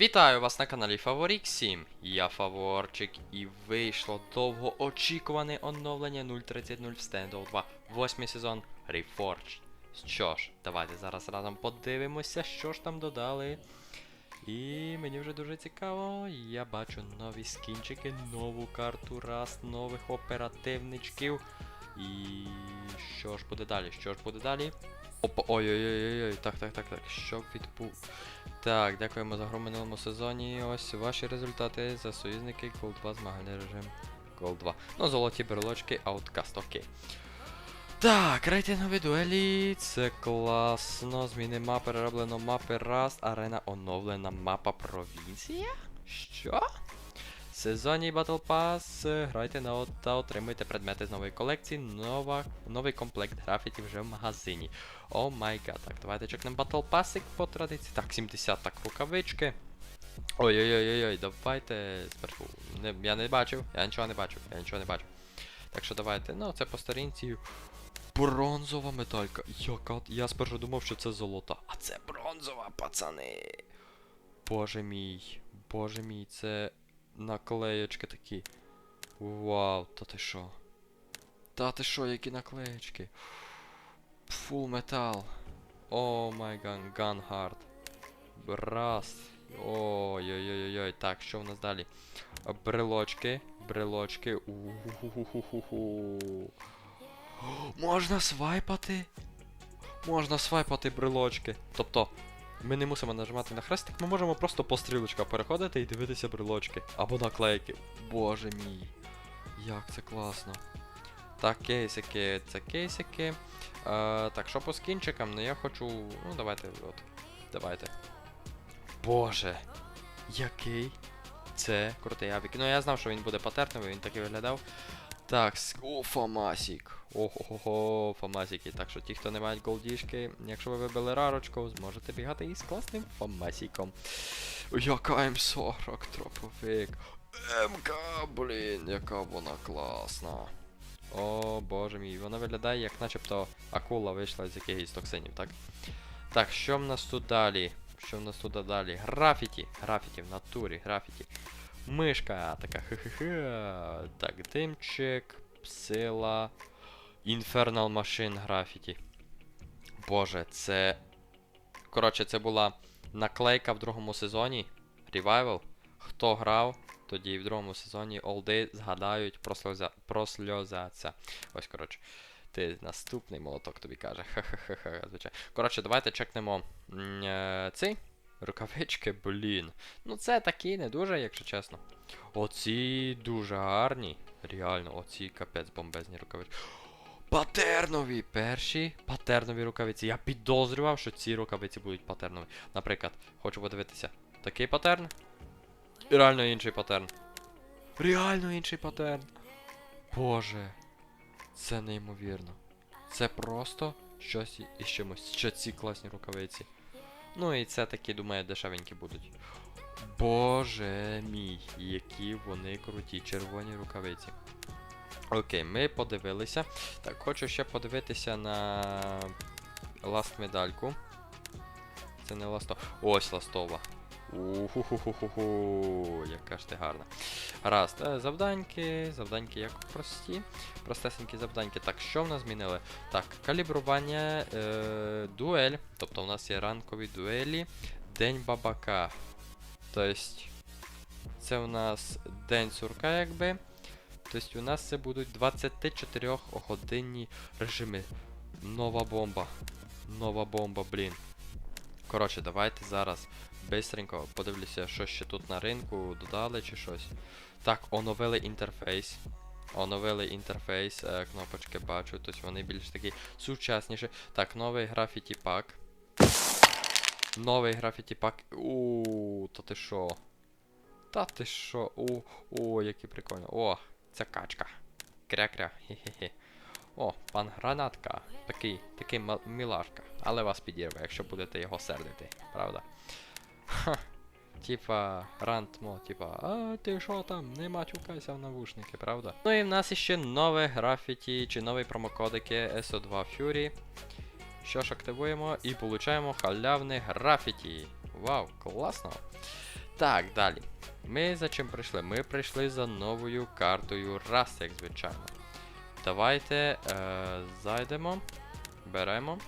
Вітаю вас на каналі Фаворік 7. Я Фаворчик і вийшло довгоочікуване оновлення 0.30.0 в Standoff 2. Восьмий сезон Reforged. Що ж, давайте зараз разом подивимося, що ж там додали. І мені вже дуже цікаво. Я бачу нові скінчики, нову карту раз, нових оперативничків. І що ж буде далі? Що ж буде далі? Опа, ой-ой-ой-ой, так, так, так, так. Що відбув? Так, дякуємо за гру в минулому сезоні. Ось ваші результати за союзники Gold 2 змагальний режим Gold 2. Ну, золоті брелочки, ауткаст, окей. Так, рейтингові дуелі, це класно. Зміни мапи, перероблено мапи раз, арена оновлена мапа провінція? Що? Сезонні Battle Pass, грайте на та отримуйте предмети з нової колекції, нова, новий комплект графіті вже в магазині. О май гад, так, давайте чекнемо Battle Pass по традиції. Так, 70 так, рукавички. Ой-ой-ой-ой, давайте спершу. Не, я не бачив, я нічого не бачив, я нічого не бачив. Так що давайте, ну це по сторінці. Бронзова медалька. Яка. Я спершу думав, що це золота. А це бронзова, пацани. Боже мій. Боже мій, це наклеєчки такі. Вау, та ти що? Та ти що, які наклеєчки? Фул метал. О май ган, ганхард. Раз. Ой-ой-ой-ой. Так, що в нас далі? Брелочки. Брелочки. У-ху-ху-ху-ху. Можна свайпати. Можна свайпати брелочки. Тобто, ми не мусимо нажимати на хрестик, ми можемо просто по стрілочках переходити і дивитися брелочки. Або наклейки. Боже мій. Як це класно. Так, кейсики, це кейсики. Е, так, що по скінчикам, ну я хочу. Ну, давайте, от. Давайте. Боже. Який це крутий авік. Ну я знав, що він буде патерновий, він так і виглядав. Так, о, Фамасік. Ого-го, Фамасіки. Так що ті, хто не мають голдішки, якщо ви вибили рарочку, зможете бігати із класним Фамасіком. Яка М40 троповик. МК, блін, яка вона класна. О боже мій, вона виглядає як начебто акула вийшла з якихось токсинів, так? Так, що в нас тут далі? Що в нас тут далі? Графіті. Графіті в натурі, графіті. Мишка, така хе-хе-хе. Так, димчик, сила. Infernal Machine графіті. Боже, це. Коротше, це була наклейка в другому сезоні. Revival. Хто грав, тоді в другому сезоні олди згадають, просльозя... просльозяться. Ось, коротше. Ти наступний молоток тобі каже. Ха-ха-ха, звичайно. Коротше, давайте чекнемо е, цей. Рукавички, блін. Ну це такі не дуже, якщо чесно. Оці дуже гарні. Реально, оці капець бомбезні рукавички. Патернові! Перші патернові рукавиці. Я підозрював, що ці рукавиці будуть патернові. Наприклад, хочу подивитися. Такий патерн. Реально інший патерн. Реально інший патерн. Боже. Це неймовірно. Це просто щось із чимось. Що ці класні рукавиці. Ну і це такі, думаю, дешевенькі будуть. Боже мій, які вони круті, червоні рукавиці. Окей, ми подивилися. Так, хочу ще подивитися на ласт медальку. Це не ласто. Ось ластова. Уху-ху-ху-ху-ху, яка ж ти гарна. Раз, е, завданьки, завданьки як прості. Простесенькі завданьки. Так, що в нас змінили? Так, калібрування, е, дуель. Тобто у нас є ранкові дуелі. День бабака. Тобто, це у нас день сурка, якби. Тобто у нас це будуть 24 годинні режими. Нова бомба. Нова бомба, блін. Коротше, давайте зараз бистренько подивлюся, що ще тут на ринку додали чи щось. Так, оновили інтерфейс. Оновили інтерфейс, е, кнопочки бачу, тобто вони більш такі сучасніші. Так, новий графіті пак. Новий графіті пак. У, та ти що? Та ти що? О, о, які прикольно. О, це качка. Кря-кря. Хе-хе-хе. О, пан гранатка. Такий, такий мілашка. Але вас підірве, якщо будете його сердити, правда? Ха. Типа, рантмо, типа, а ти що там, не матюкайся в навушники, правда? Ну і в нас іще нове графіті чи нові промокодики SO2 Fury. Що ж активуємо і получаємо халявне графіті. Вау, класно! Так, далі. Ми за чим прийшли? Ми прийшли за новою картою раз, як звичайно. Давайте е, зайдемо, беремо.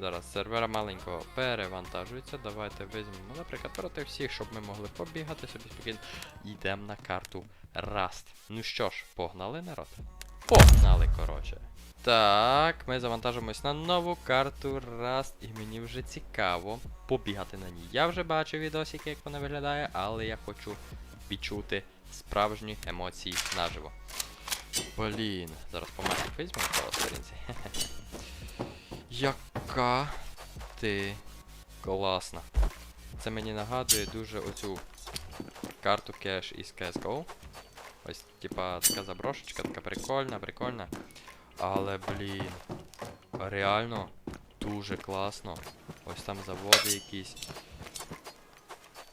Зараз сервера маленького перевантажується. Давайте візьмемо, наприклад, проти всіх, щоб ми могли побігати собі спокійно. Йдемо на карту Rust. Ну що ж, погнали народ? Погнали, коротше. Так, ми завантажимось на нову карту Rust, і мені вже цікаво побігати на ній. Я вже бачив відосики, як вона виглядає, але я хочу відчути справжні емоції наживо. Блін, зараз помахи візьмемо по сторінці. Яка ти класна. Це мені нагадує дуже оцю карту кеш із CSGO. Ось, типа, така заброшечка, така прикольна, прикольна. Але, блін, реально дуже класно. Ось там заводи якісь.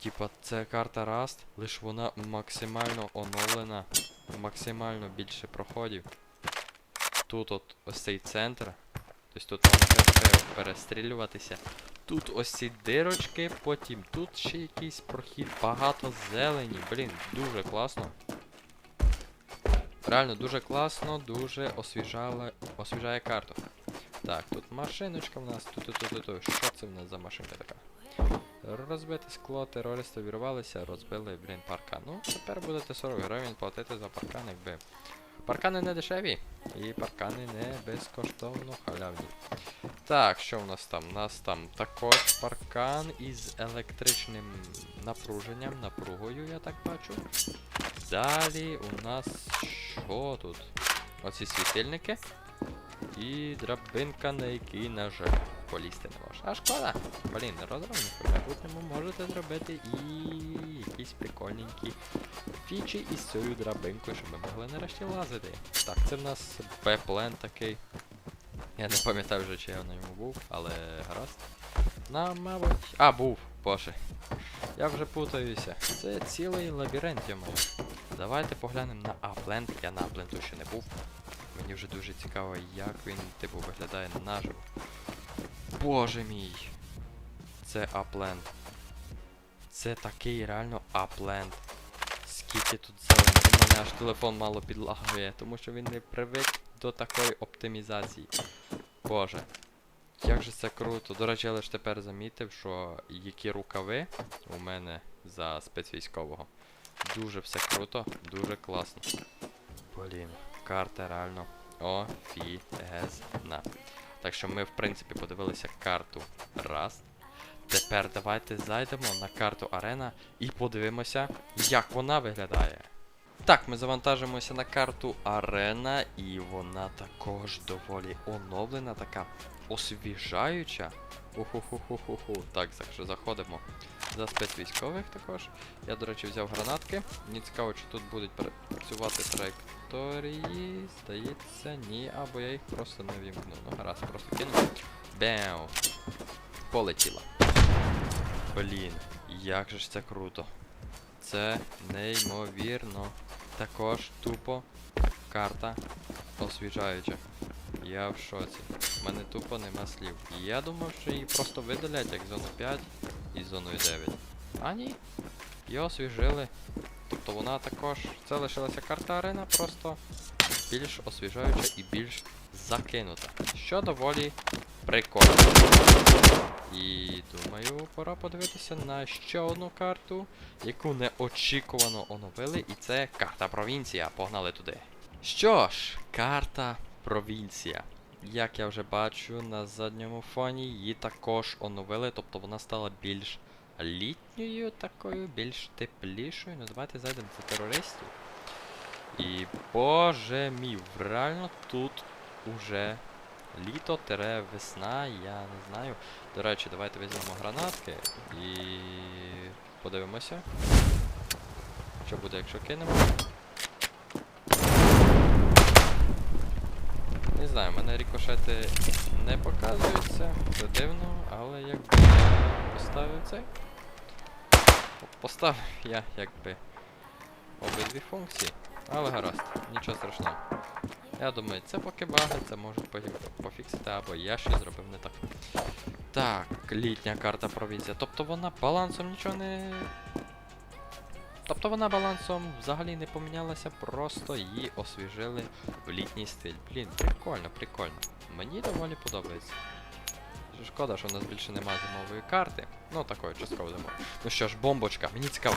Типа, це карта Rust, лиш вона максимально оновлена, максимально більше проходів. Тут от ось цей центр. Тобто тут можна перестрілюватися. Тут ось ці дирочки, потім тут ще якийсь прохід, багато зелені. Блін, дуже класно. Реально дуже класно, дуже освіжала, освіжає карту. Так, тут машиночка в нас. Тут, тут, тут, тут. Що це в нас за машинка така? Розбите скло, терористи вірвалися, розбили, блін, паркан. Ну, тепер будете 40 гривень платити за паркан, якби. Паркани не дешеві, і паркани не безкоштовно халявні. Так, що в нас там? У нас там також паркан із електричним напруженням, напругою, я так бачу. Далі у нас що тут? Оці світильники. І драбинка, на якій, на жаль, полізти не можна. А шкода! Блін, розробник в майбутньому можете зробити і якісь прикольненькі фічі із цією драбинкою, щоб ми могли нарешті лазити. Так, це в нас Б-плен такий. Я не пам'ятаю вже, чи я на ньому був, але гаразд. На, мабуть. А, був, боже. Я вже путаюся. Це цілий лабіринт, маю. Давайте поглянемо на Апленд. Я на Апленду ще не був. Мені вже дуже цікаво, як він, типу, виглядає наживо. Боже мій. Це Апленд. Це такий реально Апленд. Скільки тут зелені. У мене аж телефон мало підлагує, тому що він не привик до такої оптимізації. Боже. Як же це круто. До речі, я лише тепер замітив, що які рукави у мене за спецвійськового. Дуже все круто, дуже класно. Блін, карта реально офігезна. Так що ми, в принципі, подивилися карту раз. Тепер давайте зайдемо на карту Арена і подивимося, як вона виглядає. Так, ми завантажимося на карту Арена, і вона також доволі оновлена, така освіжаюча. Уху-ху-ху-ху-ху. Так, так що заходимо за спецвійськових також. Я, до речі, взяв гранатки. Мені цікаво, чи тут будуть працювати траєкторії. Здається, ні, або я їх просто не вімкну. Ну, гаразд, просто кину. Беу. Полетіла. Блін, як же ж це круто. Це неймовірно. Також тупо карта освіжаюча. Я в шоці. У мене тупо нема слів. Я думав, що її просто видалять як зону 5 і зоною 9. А ні. Її освіжили. Тобто вона також. Це лишилася карта арена, просто більш освіжаюча і більш закинута. Що доволі прикольно. І думаю, пора подивитися на ще одну карту, яку неочікувано оновили, і це карта провінція. Погнали туди. Що ж, карта провінція. Як я вже бачу на задньому фоні, її також оновили, тобто вона стала більш літньою, такою, більш теплішою. Ну давайте зайдемо за терористів. І боже мій, реально тут уже літо тере весна, я не знаю. До речі, давайте візьмемо гранатки і подивимося. Що буде, якщо кинемо? Знаю, мене рікошети не показуються, це дивно, але якби я поставив цей. Поставив я якби обидві функції, але гаразд, нічого страшного. Я думаю, це поки баги, це можуть пофіксити, або я щось зробив не так. Так, літня карта провізія. Тобто вона балансом нічого не. Тобто вона балансом взагалі не помінялася, просто її освіжили в літній стиль. Блін, прикольно, прикольно. Мені доволі подобається. Шкода, що в нас більше немає зимової карти. Ну, такої частково зимової. Ну що ж, бомбочка, мені цікаво.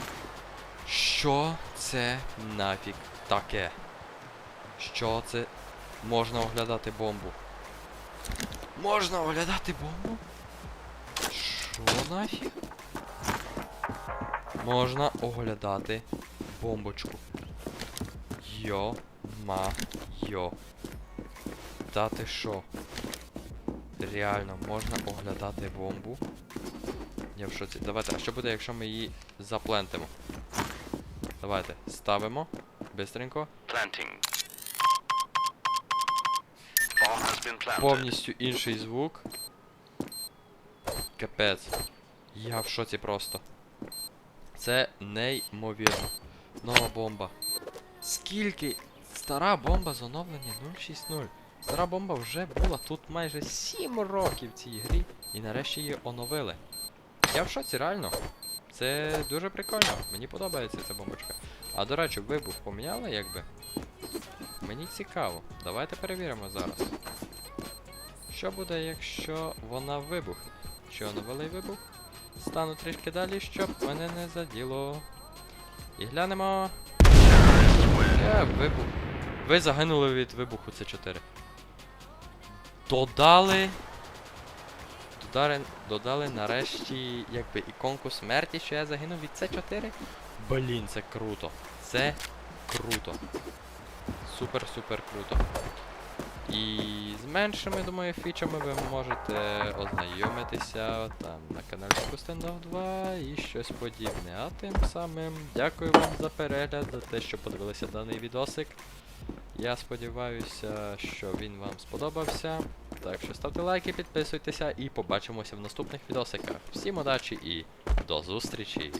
Що це нафіг таке? Що це? Можна оглядати бомбу. Можна оглядати бомбу? Що нафіг? Можна оглядати бомбочку. Йо ма йо. Та ти що? Реально, можна оглядати бомбу. Я в шоці. Давайте, а що буде, якщо ми її заплентимо? Давайте, ставимо. Бистренько. Повністю інший звук. Капець. Я в шоці просто. Це неймовірно. Нова бомба. Скільки? Стара бомба з оновлення 060. Стара бомба вже була тут майже 7 років в цій грі. І нарешті її оновили. Я в шоці, реально. Це дуже прикольно. Мені подобається ця бомбочка. А до речі, вибух поміняли якби? Мені цікаво. Давайте перевіримо зараз. Що буде, якщо вона вибухне? Що оновили вибух? Стану трішки далі, щоб мене не заділо. І глянемо. Е, вибух. Ви загинули від вибуху С4. Додали. Додали, додали нарешті якби іконку смерті, що я загинув від С4. Блін, це круто. Це круто. Супер-супер круто. І меншими, думаю, фічами ви можете ознайомитися там на каналі Кустендов 2 і щось подібне. А тим самим дякую вам за перегляд, за те, що подивилися даний відосик. Я сподіваюся, що він вам сподобався. Так що ставте лайки, підписуйтеся і побачимося в наступних відосиках. Всім удачі і до зустрічі!